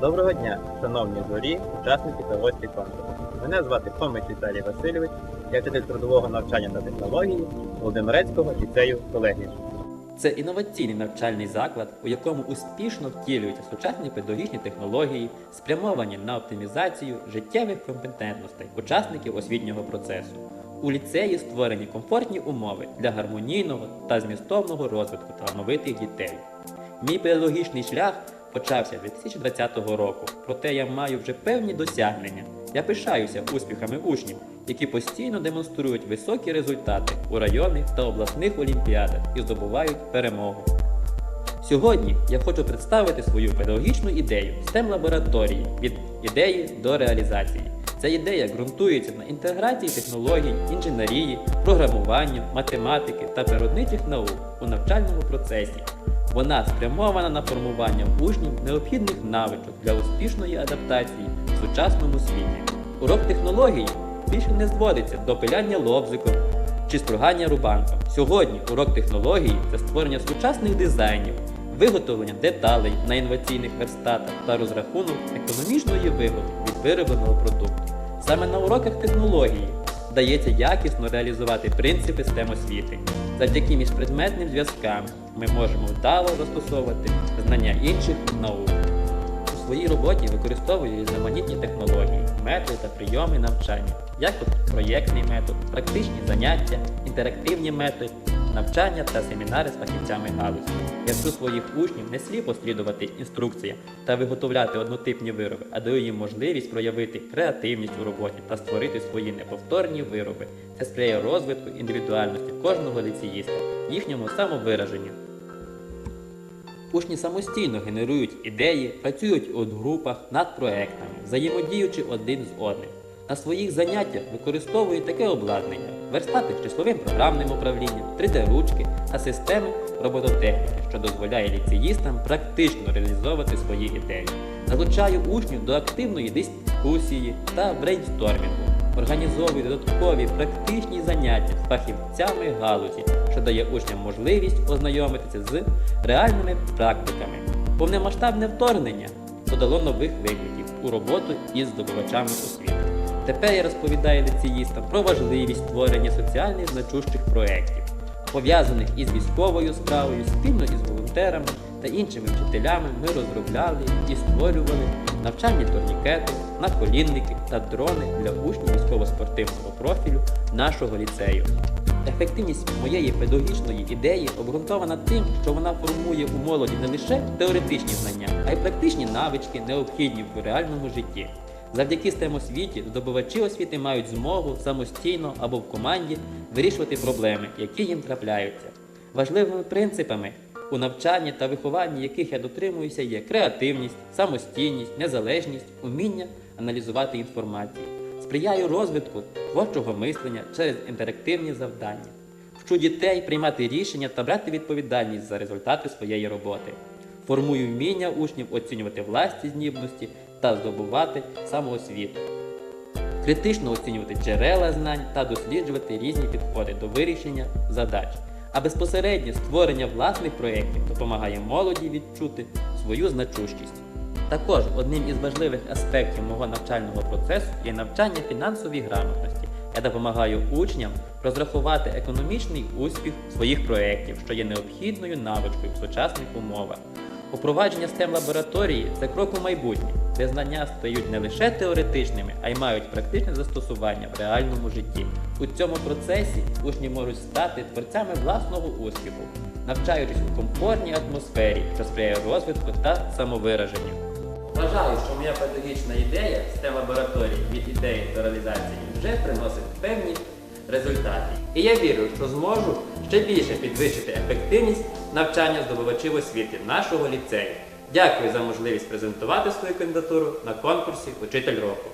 Доброго дня, шановні журі, учасники та гості конкурсу. Мене звати Хомич Віталій Васильович, я вчитель трудового навчання та технології Володимирецького ліцею колегії. Це інноваційний навчальний заклад, у якому успішно втілюються сучасні педагогічні технології, спрямовані на оптимізацію життєвих компетентностей учасників освітнього процесу. У ліцеї створені комфортні умови для гармонійного та змістовного розвитку талановитих дітей. Мій педагогічний шлях почався 2020 року, проте я маю вже певні досягнення. Я пишаюся успіхами учнів, які постійно демонструють високі результати у районних та обласних олімпіадах і здобувають перемогу. Сьогодні я хочу представити свою педагогічну ідею STEM лабораторії від ідеї до реалізації. Ця ідея ґрунтується на інтеграції технологій, інженерії, програмування, математики та природничих наук у навчальному процесі. Вона спрямована на формування в учнів необхідних навичок для успішної адаптації в сучасному світі. Урок технології більше не зводиться до пиляння лобзиком чи стругання рубанком. Сьогодні урок технології це створення сучасних дизайнів, виготовлення деталей на інноваційних верстатах та розрахунок економічної вигоди від виробленого продукту. Саме на уроках технології вдається якісно реалізувати принципи STEM освіти. Завдяки міжпредметним зв'язкам ми можемо вдало застосовувати знання інших наук. У своїй роботі використовую різноманітні технології, методи та прийоми навчання, як от проєктний метод, практичні заняття, інтерактивні методи, навчання та семінари з фахівцями галузі. Я вчу своїх учнів не сліпо слідувати інструкціям та виготовляти однотипні вироби, а даю їм можливість проявити креативність у роботі та створити свої неповторні вироби. Це сприяє розвитку індивідуальності кожного ліцеїста, їхньому самовираженню. Учні самостійно генерують ідеї, працюють у групах над проектами, взаємодіючи один з одним. На своїх заняттях використовують таке обладнання: верстати з числовим програмним управлінням, 3D-ручки та системи робототехніки, що дозволяє ліцеїстам практично реалізовувати свої ідеї. Залучаю учнів до активної дискусії та брейнстормінгу. Організовую додаткові практичні заняття з фахівцями галузі, що дає учням можливість ознайомитися з реальними практиками. Повномасштабне вторгнення додало нових викликів у роботу із здобувачами освіти. Тепер я розповідаю ліцеїстам про важливість створення соціальних значущих проєктів, пов'язаних із військовою справою, спільно із волонтерами та іншими вчителями ми розробляли і створювали навчальні турнікети, наколінники та дрони для учнів військово-спортивного профілю нашого ліцею. Ефективність моєї педагогічної ідеї обґрунтована тим, що вона формує у молоді не лише теоретичні знання, а й практичні навички, необхідні в реальному житті. Завдяки STEM освіті здобувачі освіти мають змогу самостійно або в команді вирішувати проблеми, які їм трапляються. Важливими принципами у навчанні та вихованні яких я дотримуюся є креативність, самостійність, незалежність, уміння аналізувати інформацію. Сприяю розвитку творчого мислення через інтерактивні завдання. Вчу дітей приймати рішення та брати відповідальність за результати своєї роботи. Формую вміння учнів оцінювати власні здібності та здобувати самоосвіту. Критично оцінювати джерела знань та досліджувати різні підходи до вирішення задач. А безпосереднє створення власних проєктів допомагає молоді відчути свою значущість. Також одним із важливих аспектів мого навчального процесу є навчання фінансовій грамотності. Я допомагаю учням розрахувати економічний успіх своїх проєктів, що є необхідною навичкою в сучасних умовах. Упровадження STEM лабораторії це крок у майбутнє, де знання стають не лише теоретичними, а й мають практичне застосування в реальному житті. У цьому процесі учні можуть стати творцями власного успіху, навчаючись у комфортній атмосфері, що сприяє розвитку та самовираженню. Вважаю, що моя педагогічна ідея STEM лабораторії від ідеї до реалізації вже приносить певні результати. І я вірю, що зможу ще більше підвищити ефективність навчання здобувачів освіти нашого ліцею. Дякую за можливість презентувати свою кандидатуру на конкурсі Учитель року.